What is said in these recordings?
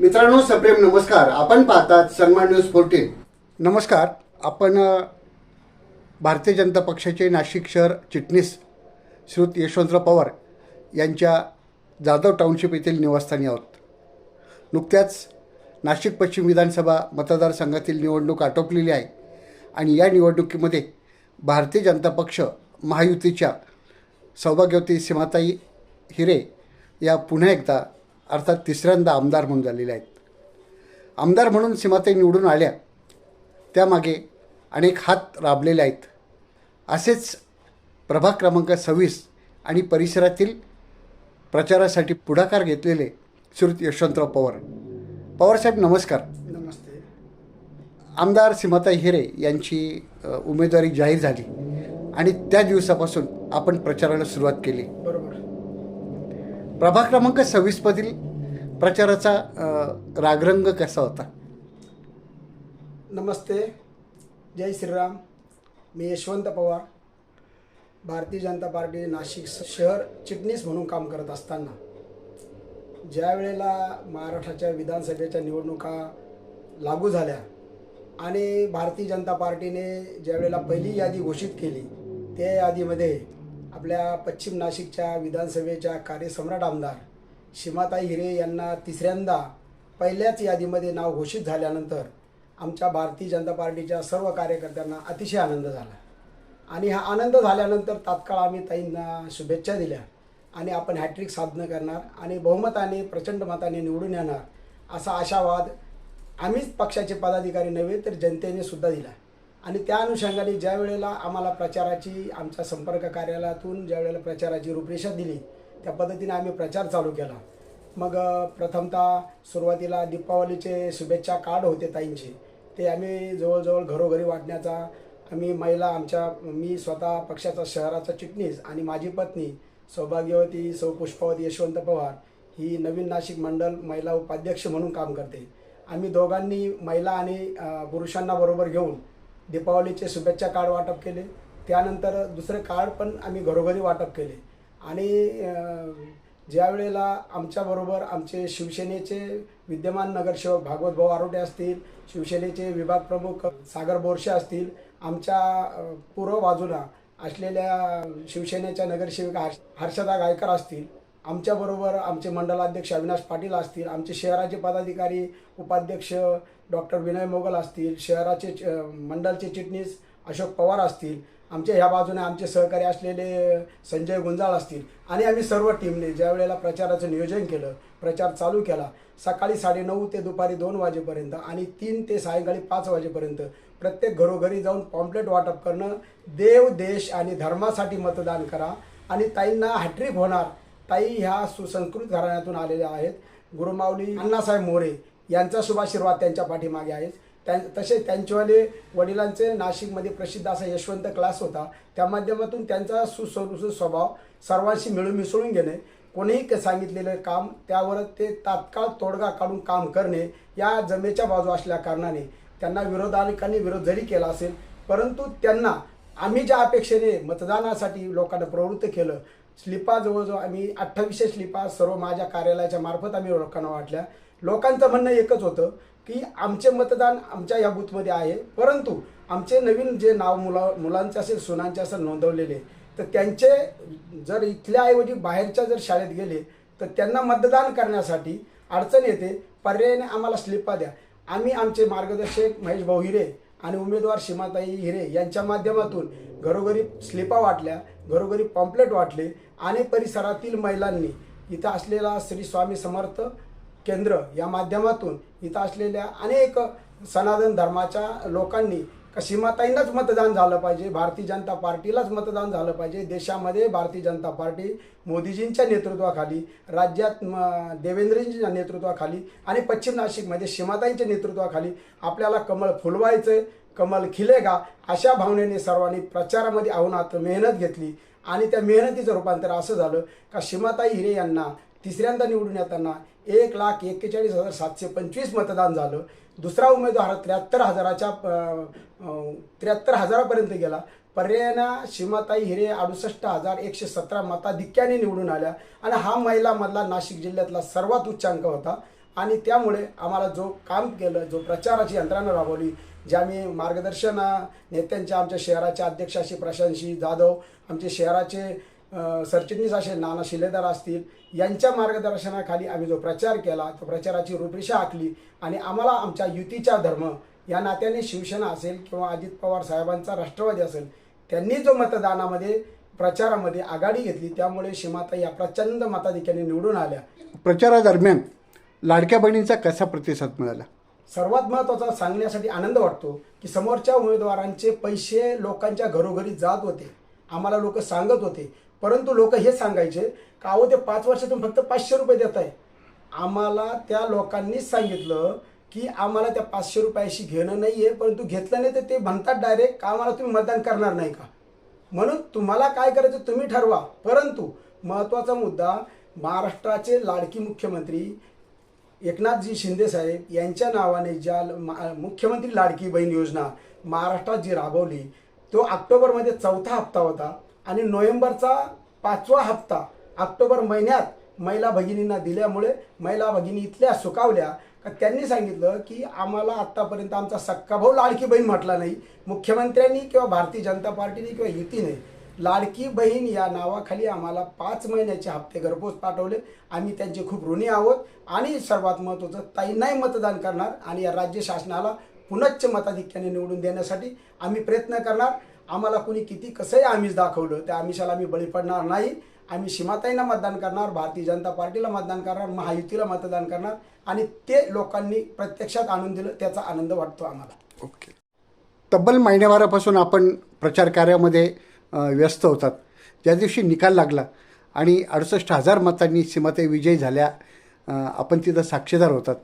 मित्रांनो सप्रेम नमस्कार. आपण पाहतात सन्मान न्यूज फोर्टीन नमस्कार. आपण भारतीय जनता पक्षाचे नाशिक शहर चिटणीस श्रुत यशवंतराव पवार यांच्या जाधव टाउनशिप येथील निवासस्थानी आहोत. नुकत्याच नाशिक पश्चिम विधानसभा मतदारसंघातील निवडणूक आटोपलेली आहे आणि या निवडणुकीमध्ये भारतीय जनता पक्ष महायुतीच्या सौभाग्यवती सीमाताई हिरे या पुन्हा एकदा अर्थात तिसऱ्यांदा आमदार म्हणून झालेल्या आहेत. आमदार म्हणून सीमाताई निवडून आल्या. त्यामागे अनेक हात राबलेले आहेत. असेच प्रभाग क्रमांक सव्वीस आणि परिसरातील प्रचारासाठी पुढाकार घेतलेले श्रुत यशवंतराव पवार. पवारसाहेब नमस्कार. नमस्ते. आमदार सीमाताई हिरे यांची उमेदवारी जाहीर झाली आणि त्या दिवसापासून आपण प्रचाराला सुरुवात केली. बरोबर. प्रभाग क्रमांक सव्वीसमधील प्रचाराचा रागरंग कसा होता? नमस्ते. जय श्रीराम. मी यशवंत पवार. भारतीय जनता पार्टी नाशिक शहर चिटणीस म्हणून काम करत असताना. ज्या वेळेला महाराष्ट्राच्या विधानसभेच्या निवडणुका लागू झाल्या आणि भारतीय जनता पार्टीने ज्या वेळेला पहिली यादी घोषित केली त्या यादीमध्ये आपल्या पश्चिम नाशिकच्या विधानसभेच्या कार्यसम्राट आमदार शिमाताई हिरे यांना तिसऱ्यांदा पहिल्याच यादीमध्ये नाव घोषित झाल्यानंतर आमच्या भारतीय जनता पार्टीच्या सर्व कार्यकर्त्यांना अतिशय आनंद झाला. आणि हा आनंद झाल्यानंतर तात्काळ आम्ही ताईंना शुभेच्छा दिल्या आणि आपण हॅट्रिक साधनं करणार आणि बहुमताने प्रचंड मताने निवडून येणार असा आशावाद आम्हीच पक्षाचे पदाधिकारी नव्हे तर जनतेने सुद्धा दिला. आणि त्या अनुषंगाने ज्या वेळेला आम्हाला प्रचाराची आमच्या संपर्क कार्यालयातून ज्या वेळेला प्रचाराची रूपरेषा दिली त्या पद्धतीने आम्ही प्रचार चालू केला. मग प्रथमतः सुरुवातीला दीपावलीचे शुभेच्छा कार्ड होते ताईंचे. ते आम्ही जवळजवळ घरोघरी वाटण्याचा आम्ही महिला आमच्या मी स्वतः पक्षाचा शहराचा चिटणीस आणि माझी पत्नी सौभाग्यवती सौ पुष्पावती यशवंत पवार ही नवीन नाशिक मंडल महिला उपाध्यक्ष म्हणून काम करते. आम्ही दोघांनी महिला आणि पुरुषांना बरोबर घेऊन दीपावलीचे शुभेच्छा कार्ड वाटप केले. त्यानंतर दुसरे कार्ड पण आम्ही घरोघरी वाटप केले. आणि ज्यावेळेला ज्या वेळेला आमच्याबरोबर आमचे शिवसेनेचे विद्यमान नगरसेवक भागवत भाऊ आरोटे असतील शिवसेनेचे विभाग प्रमुख सागर बोरशे असतील आमच्या पूर्व बाजूला असलेल्या शिवसेनेच्या नगरसेविका हर्षदा गायकर असतील आमच्याबरोबर आमचे मंडलाध्यक्ष अविनाश पाटील असतील आमचे शहराचे पदाधिकारी उपाध्यक्ष डॉक्टर विनय मोगल असतील शहराचे च- मंडलचे चिटणीस अशोक पवार असतील आमच्या ह्या बाजूने आमचे सहकारी असलेले संजय गुंजाळ असतील आणि आम्ही सर्व टीमने ज्या वेळेला प्रचाराचं नियोजन केलं प्रचार चालू केला सकाळी साडेनऊ ते दुपारी दोन वाजेपर्यंत आणि तीन ते सायंकाळी पाच वाजेपर्यंत प्रत्येक घरोघरी जाऊन पॉम्पलेट वाटप करणं देव देश आणि धर्मासाठी मतदान करा आणि ताईंना हॅट्रिक होणार ताई ह्या सुसंस्कृत घराण्यातून आलेल्या आहेत. गुरुमाऊली अण्णासाहेब मोरे यांचा शुभाशीर्वाद त्यांच्या पाठीमागे आहेच त्यां तसे त्यांच्यावाले वडिलांचे नाशिकमध्ये प्रसिद्ध असा यशवंत क्लास होता. त्या माध्यमातून त्यांचा सुसंस्कृत स्वभाव सर्वांशी मिळून मिसळून घेणे कोणीही सांगितलेलं काम त्यावर ते तात्काळ तोडगा काढून काम करणे या जमेच्या बाजू असल्या कारणाने त्यांना विरोधानिकांनी विरोध जरी केला असेल परंतु त्यांना आम्ही ज्या अपेक्षेने मतदानासाठी लोकांना प्रवृत्त केलं स्लिपा जवळजवळ आम्ही अठ्ठावीसशे स्लिपा सर्व माझ्या कार्यालयाच्या मार्फत आम्ही लोकांना वाटल्या. लोकांचं म्हणणं एकच होतं की आमचे मतदान आमच्या या बूथमध्ये आहे परंतु आमचे नवीन जे नाव मुला मुलांचे असेल सुनांचे असेल नोंदवलेले तर त्यांचे जर इथल्या ऐवजी बाहेरच्या जर शाळेत गेले तर त्यांना मतदान करण्यासाठी अडचण येते. पर्यायाने आम्हाला स्लिपा द्या. आम्ही आमचे मार्गदर्शक महेश भाऊ हिरे आणि उमेदवार सीमाताई हिरे यांच्या माध्यमातून घरोघरी स्लिपा वाटल्या घरोघरी पॉम्पलेट वाटले आणि परिसरातील महिलांनी इथं असलेला श्री स्वामी समर्थ केंद्र या माध्यमातून इथं असलेल्या अनेक सनातन धर्माच्या लोकांनी का सीमाताईंनाच मतदान झालं पाहिजे भारतीय जनता पार्टीलाच मतदान झालं पाहिजे देशामध्ये भारतीय जनता पार्टी मोदीजींच्या नेतृत्वाखाली राज्यात म, देवेंद्रजींच्या नेतृत्वाखाली आणि पश्चिम नाशिकमध्ये सीमाताईंच्या नेतृत्वाखाली आपल्याला कमळ फुलवायचं कमल खिलेगा अशा भावनेने सर्वांनी प्रचारामध्ये आव्हानात मेहनत घेतली आणि त्या मेहनतीचं रूपांतर असं झालं का सीमाताई हिरे यांना तिसऱ्यांदा निवडून येताना एक लाख एक्केचाळीस हजार सातशे पंचवीस मतदान झालं. दुसरा उमेदवार त्र्याहत्तर हजाराच्या त्र्याहत्तर हजारापर्यंत गेला. पर्यायानं शिमाताई हिरे अडुसष्ट हजार एकशे सतरा मताधिक्याने निवडून आल्या. आणि हा महिलामधला नाशिक जिल्ह्यातला सर्वात उच्चांक होता. आणि त्यामुळे आम्हाला जो काम केलं जो प्रचाराची यंत्रणा राबवली जे आम्ही मार्गदर्शन नेत्यांच्या आमच्या शहराच्या अध्यक्षाशी प्रशांतशी जाधव आमचे शहराचे सरचिटणीस असे नाना शिलेदार असतील यांच्या मार्गदर्शनाखाली आम्ही जो प्रचार केला तो प्रचाराची रूपरेषा आखली आणि आम्हाला आमच्या युतीचा धर्म या नात्याने शिवसेना असेल किंवा अजित पवार साहेबांचा राष्ट्रवादी असेल त्यांनी जो मतदानामध्ये प्रचारामध्ये आघाडी घेतली त्यामुळे सीमाताई या प्रचंड मताधिक्याने निवडून आल्या. प्रचारादरम्यान लाडक्या बहिणींचा कसा प्रतिसाद मिळाला? सर्वात महत्त्वाचा सांगण्यासाठी आनंद वाटतो की समोरच्या उमेदवारांचे पैसे लोकांच्या घरोघरी जात होते. आम्हाला लोक सांगत होते परंतु लोक हे सांगायचे का अहो ते पाच वर्षातून फक्त पाचशे रुपये देत आहे. आम्हाला त्या लोकांनीच सांगितलं की आम्हाला त्या पाचशे रुपयाशी घेणं नाही आहे परंतु घेतलं नाही तर ते म्हणतात डायरेक्ट का आम्हाला तुम्ही मतदान करणार नाही का? म्हणून तुम्हाला काय करायचं तुम्ही ठरवा. परंतु महत्त्वाचा मुद्दा महाराष्ट्राचे लाडकी मुख्यमंत्री एकनाथजी शिंदे साहेब यांच्या नावाने ज्या मा- मुख्यमंत्री लाडकी बहीण योजना महाराष्ट्रात जी राबवली तो ऑक्टोबरमध्ये चौथा हप्ता होता. आणि नोव्हेंबरचा पाचवा हप्ता ऑक्टोबर महिन्यात महिला भगिनींना दिल्यामुळे महिला भगिनी इथल्या सुकावल्या. का त्यांनी सांगितलं की आम्हाला आत्तापर्यंत आमचा सक्का भाऊ लाडकी बहीण म्हटला नाही. मुख्यमंत्र्यांनी किंवा भारतीय जनता पार्टीने किंवा युतीने लाडकी बहीण या नावाखाली आम्हाला पाच महिन्याचे हप्ते घरपोच पाठवले. आम्ही त्यांचे खूप ऋणी आहोत आणि सर्वात महत्त्वाचं ताईंनाही मतदान करणार आणि या राज्य शासनाला पुनच्च मताधिक्याने निवडून देण्यासाठी आम्ही प्रयत्न करणार. आम्हाला कुणी किती कसंही आमिष दाखवलं त्या आमिषाला आम्ही बळी पडणार नाही. आम्ही सीमाताईंना मतदान करणार भारतीय जनता पार्टीला मतदान करणार महायुतीला मतदान करणार आणि ते लोकांनी प्रत्यक्षात आणून दिलं त्याचा आनंद वाटतो आम्हाला. ओके. तब्बल महिन्याभरापासून आपण प्रचार कार्यामध्ये व्यस्त होतात. ज्या दिवशी निकाल लागला आणि अडुसष्ट हजार मतांनी सीमाताई विजयी झाल्या आपण तिथं साक्षीदार होतात.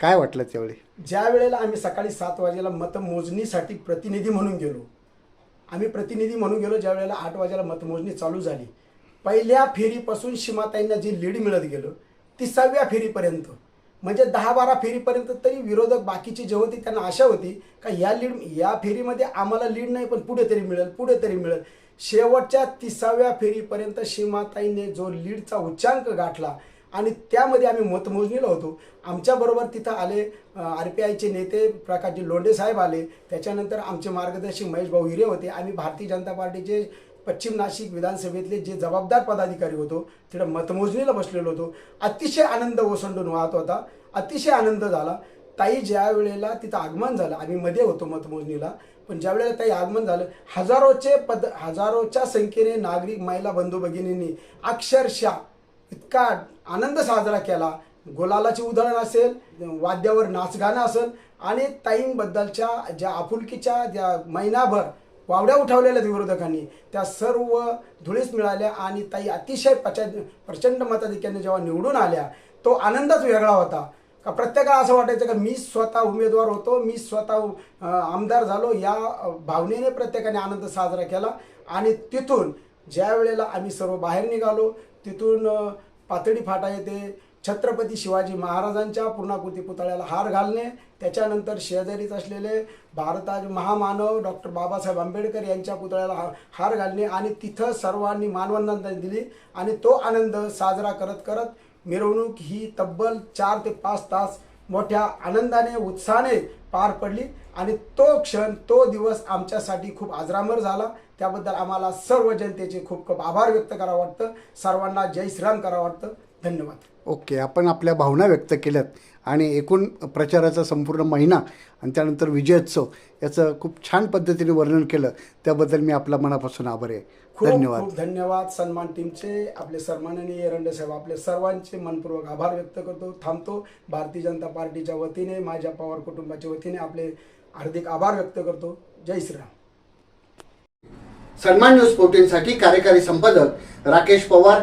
काय वाटलं त्यावेळी? ज्या वेळेला आम्ही सकाळी सात वाजेला मतमोजणीसाठी प्रतिनिधी म्हणून गेलो आम्ही प्रतिनिधी म्हणून गेलो ज्या वेळेला आठ वाजेला मतमोजणी चालू झाली. पहिल्या फेरीपासून सीमाताईंना जी लीड मिळत गेलो तिसाव्या फेरीपर्यंत. म्हणजे दहा बारा फेरीपर्यंत तरी विरोधक बाकीची जे होती त्यांना आशा होती का या लीड या फेरीमध्ये आम्हाला लीड नाही पण पुढे तरी मिळेल पुढे तरी मिळेल. शेवटच्या तिसाव्या फेरीपर्यंत सीमाताईने जो लीडचा उच्चांक गाठला आणि त्यामध्ये आम्ही मतमोजणीला होतो. आमच्याबरोबर तिथं आले आर पी आयचे नेते प्रकाशजी लोंढे साहेब आले. त्याच्यानंतर आमचे मार्गदर्शक महेश भाऊ हिरे होते. आम्ही भारतीय जनता पार्टीचे पश्चिम नाशिक विधानसभेतले जे जबाबदार पदाधिकारी होतो तिथं मतमोजणीला बसलेलो होतो. अतिशय आनंद ओसंडून वाहत होता. अतिशय आनंद झाला. ताई ज्या वेळेला तिथं आगमन झालं आम्ही मध्ये होतो मतमोजणीला. पण ज्या वेळेला ताई आगमन झालं हजारोचे पद हजारोच्या संख्येने नागरिक महिला बंधू भगिनींनी अक्षरशः इतका आनंद साजरा केला. गुलालाचे उधळण असेल वाद्यावर नाचगाणं असेल आणि ताईंबद्दलच्या ज्या आपुलकीच्या ज्या महिनाभर वावड्या उठवलेल्या आहेत विरोधकांनी त्या सर्व धुळीस मिळाल्या आणि ताई अतिशय पचा प्रचंड मताधिक्याने जेव्हा निवडून आल्या तो आनंदच वेगळा होता. का प्रत्येकाला असं वाटायचं का मी स्वतः उमेदवार होतो मी स्वतः आमदार झालो या भावनेने प्रत्येकाने आनंद साजरा केला आणि तिथून ज्या वेळेला आम्ही सर्व बाहेर निघालो तिथून पातळी फाटा येते. छत्रपती शिवाजी महाराजांच्या पूर्णाकृती पुतळ्याला हार घालणे त्याच्यानंतर शेजारीच असलेले भारताचे महामानव डॉक्टर बाबासाहेब आंबेडकर यांच्या पुतळ्याला हा- हार घालणे आणि तिथं सर्वांनी मानवंदना दिली आणि तो आनंद साजरा करत करत मिरवणूक ही तब्बल चार ते पाच तास मोठ्या आनंदाने उत्साहाने पार पडली आणि तो क्षण तो दिवस आमच्यासाठी खूप आजरामर झाला. त्याबद्दल आम्हाला सर्व जनतेचे खूप खूप आभार व्यक्त करावं वाटतं. सर्वांना जय श्रीराम करावं वाटतं. धन्यवाद. ओके आपण आपल्या भावना व्यक्त केल्यात आणि एकूण प्रचाराचा संपूर्ण महिना आणि त्यानंतर विजयोत्सव याचं खूप छान पद्धतीने वर्णन केलं त्याबद्दल मी आपला मनापासून आभारी आहे. खूप धन्यवाद खूप धन्यवाद. सन्मान टीमचे आपले सन्माननीय एरंडे साहेब आपले सर्वांचे मनपूर्वक आभार व्यक्त करतो थांबतो. भारतीय जनता पार्टीच्या वतीने माझ्या पवार कुटुंबाच्या वतीने आपले हार्दिक आभार व्यक्त करतो. जय श्रीराम. सन्मान न्यूज फोर्टीनसाठी कार्यकारी संपादक राकेश पवार